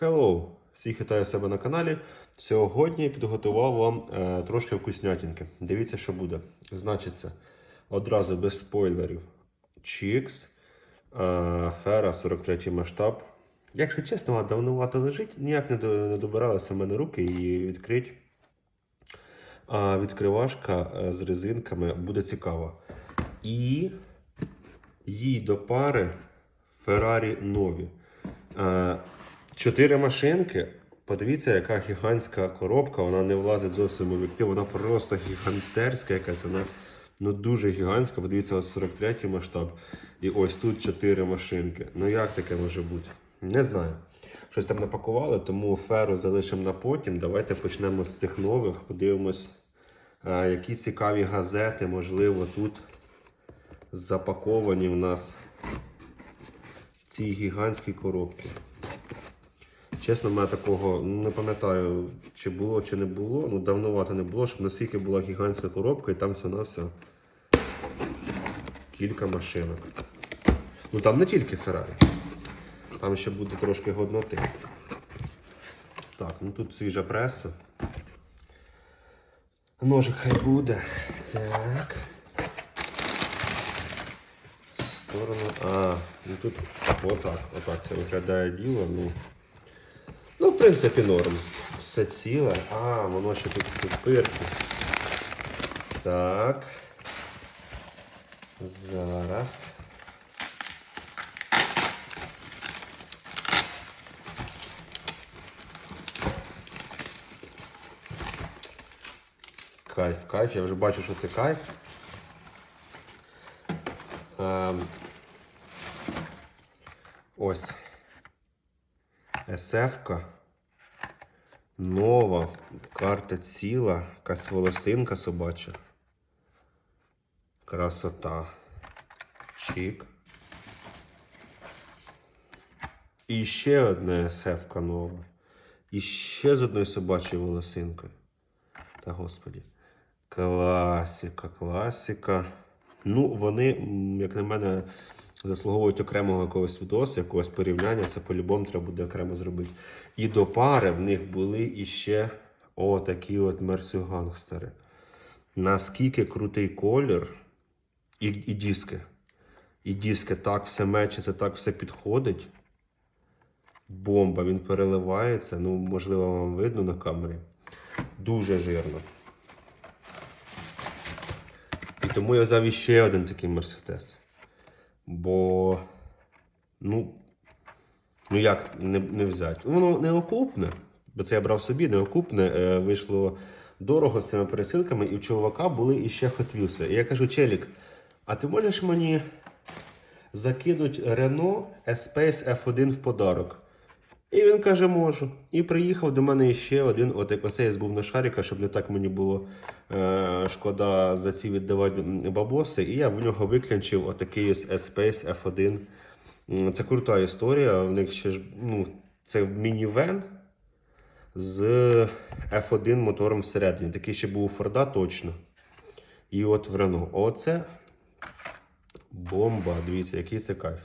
Hello! Всіх вітаю себе на каналі. Сьогодні підготував вам е, трошки вкуснятинки. Дивіться, що буде. Значиться, одразу без спойлерів. Чікс, е, Фера 43 масштаб. Якщо чесно, давнувато лежить, ніяк не, до, не добиралися в мене руки її відкрити. А відкривашка е, з резинками буде цікава. І їй до пари Ferrari нові. Чотири машинки. Подивіться, яка гігантська коробка. Вона не влазить зовсім в об'єктив. Вона просто гігантерська якась. Вона ну, дуже гігантська. Подивіться, ось 43 масштаб. І ось тут чотири машинки. Ну як таке може бути? Не знаю. Щось там напакували, тому феру залишимо на потім. Давайте почнемо з цих нових. Подивимось, е, які цікаві газети, можливо, тут запаковані в нас в цій гігантській коробці. Чесно, в мене такого не пам'ятаю, чи було, чи не було. Ну, давнувато не було, щоб наскільки була гігантська коробка і там все на все кілька машинок. Ну там не тільки Феррарі. Там ще буде трошки годноти. Так, ну тут свіжа преса. Ножик хай буде. Так. Сторону. А, ну тут отак, отак це виглядає діло. Ну, принципі, норм. Все ціле. А, воно ще тут пупирки. Так. Зараз. Кайф, кайф. Я вже бачу, що це кайф. Ем, ось. SF-ка. Нова. Карта ціла. Якась волосинка собача. Красота. Чик. І ще одна SF-ка нова. І ще з одною собачою волосинкою. Та господі. Класика, класика. Ну, вони, як на мене, заслуговують окремого якогось відосу, якогось порівняння. Це по-любому треба буде окремо зробити. І до пари в них були іще отакі от мерсюгангстери. Наскільки крутий колір і, і диски. І диски так все мечиться, так все підходить. Бомба, він переливається. Ну, можливо, вам видно на камері. Дуже жирно. І тому я взяв іще один такий Мерседес. Бо, ну, ну як не, не взяти? Воно не окупне, бо це я брав собі, не окупне. Е, вийшло дорого з цими пересилками, і у чувака були іще хотвілси. І я кажу, Челік, а ти можеш мені закинуть Renault Espace F1 в подарок? І він каже, можу. І приїхав до мене ще один. От як оцей був на шаріка, щоб не так мені було е, шкода за ці віддавати бабоси. І я в нього виклянчив отакий ось S-Space F1. Це крута історія. В них ще ж ну, це мінівен з F1 мотором всередині. Такий ще був у Форда точно. І от в Renault. Оце бомба. Дивіться, який це кайф.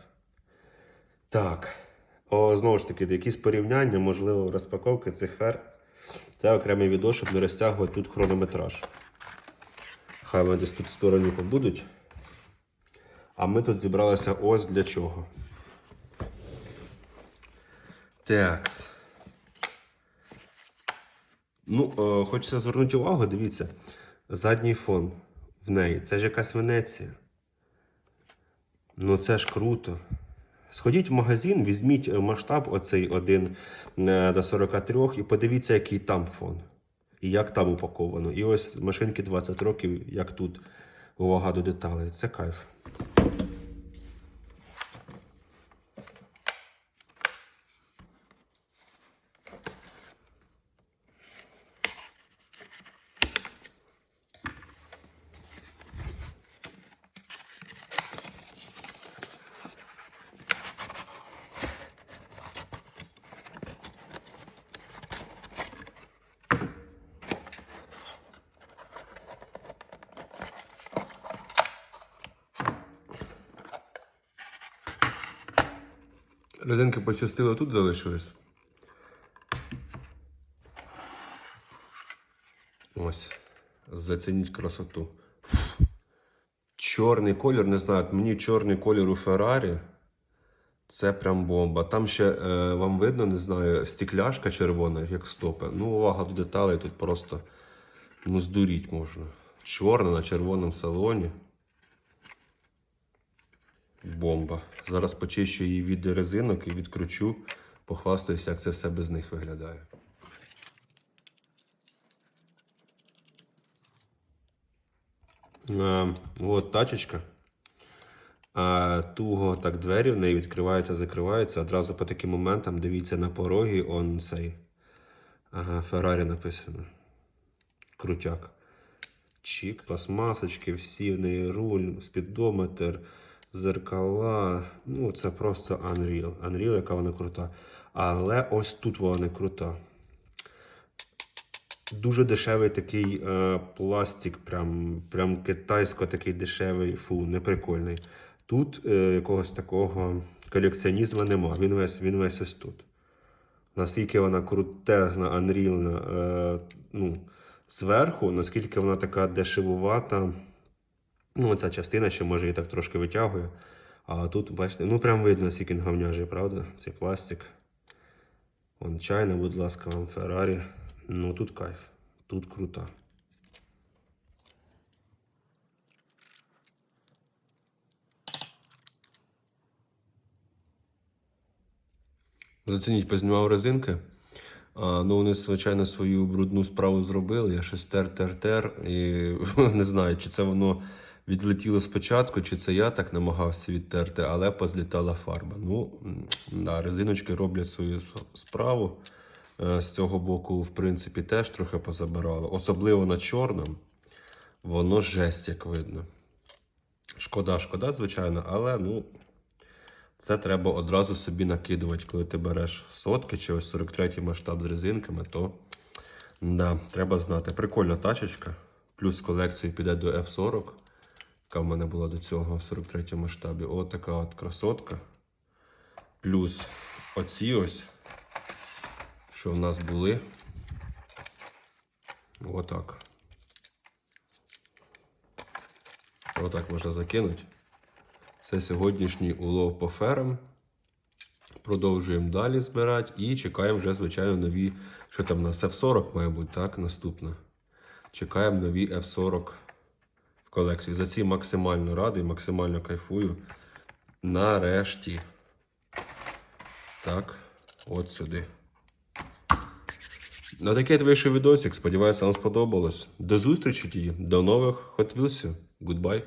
Так. О, знову ж таки, якісь порівняння, можливо, розпаковки цих фер. Це окремий відео, щоб не розтягувати тут хронометраж. Хай вони десь тут в стороні побудуть. А ми тут зібралися ось для чого. Такс. Ну, е, хочеться звернути увагу, дивіться. Задній фон в неї. Це ж якась Венеція. Ну це ж круто. Сходіть в магазин, візьміть е, масштаб оцей один е, до 43 і подивіться, який там фон. І як там упаковано. І ось машинки 20 років, як тут увага до деталей. Це кайф. Родинки почистили тут залишились. Ось. Зацініть красоту. Чорний колір, не знаю, мені чорний колір у Феррарі. Це прям бомба. Там ще е, вам видно, не знаю, стекляшка червона, як стопи. Ну, увага до деталей тут просто ну, здуріть можна. Чорна на червоному салоні. Бомба. Зараз почищу її від резинок і відкручу, похвастаюся, як це все без них виглядає. Е, от тачечка. А, туго так двері в неї відкриваються, закриваються. Одразу по таким моментам дивіться на порогі, он цей. Ага, Феррарі написано. Крутяк. Чік, пластмасочки, всі в неї руль, спідометр, зеркала. Ну, це просто Unreal. Unreal, яка вона крута. Але ось тут вона крута. Дуже дешевий такий е, пластик, прям, прям китайсько такий дешевий, фу, неприкольний. Тут е, якогось такого колекціонізму нема. Він весь, він весь ось тут. Наскільки вона крутезна, анрільна, е, ну, зверху, наскільки вона така дешевувата. Ну, ця частина ще може її так трошки витягує. А тут, бачите, ну прям видно, скільки говняжий, правда? Цей пластик. Вон чайна, будь ласка, вам Феррарі. Ну тут кайф. Тут круто. Зацініть, познімав резинки. А, ну, вони, звичайно, свою брудну справу зробили. Я щось тер-тер-тер. І не знаю, чи це воно відлетіло спочатку, чи це я так намагався відтерти, але позлітала фарба. Ну, да, резиночки роблять свою справу. Е, З цього боку, в принципі, теж трохи позабирало. Особливо на чорному. Воно жесть, як видно. Шкода, шкода, звичайно, але ну, це треба одразу собі накидувати, коли ти береш сотки чи ось 43 масштаб з резинками, то да, треба знати. Прикольна тачечка. Плюс колекцію піде до F40, яка в мене була до цього в 43 масштабі. От така от красотка. Плюс оці ось, що в нас були. Отак. Отак можна закинути. Це сьогоднішній улов по ферам. Продовжуємо далі збирати і чекаємо вже, звичайно, нові. Що там у нас F40, має бути, так, наступна. Чекаємо нові F40 в колекції. За ці максимально радий, максимально кайфую. Нарешті. Так, от сюди. На такий вийшов відосик. Сподіваюся, вам сподобалось. До зустрічі. До нових Hot Wheels. Goodbye.